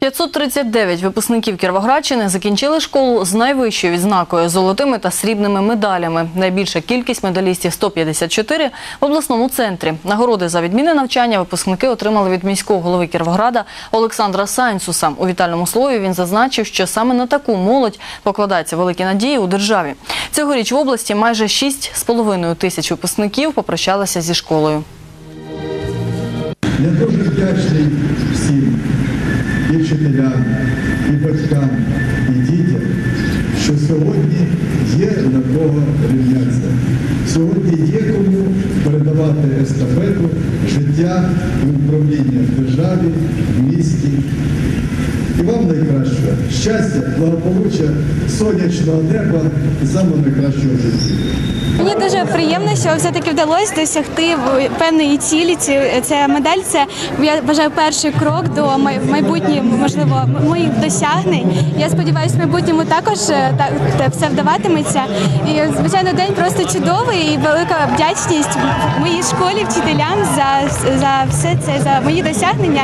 539 випускників Кіровоградщини закінчили школу з найвищою відзнакою золотими та срібними медалями. Найбільша кількість медалістів 154 в обласному центрі. Нагороди за відмінне навчання випускники отримали від міського голови Кіровограда Олександра Сайнсуса. У вітальному слові він зазначив, що саме на таку молодь покладаються великі надії у державі. Цьогоріч в області майже 6,5 тисяч випускників попрощалися зі школою. Я дуже вдячний всім і вчителям, і батькам, і дітям, що сьогодні є на кого рівнятися. Сьогодні є кому передавати естафету життя і управління в державі, в місті. І вам найкращого щастя, благополуччя, сонячного неба і самого найкращого в житті. Мені дуже приємно, що все-таки вдалося досягти певної цілі. Ці- Ця медаль це я вважаю перший крок до май- майбутніх, можливо, моїх досягнень. Я сподіваюся, в майбутньому також е, так все вдаватиметься. І звичайно, день просто чудовий і велика вдячність моїй школі, вчителям за, за все це, за мої досягнення.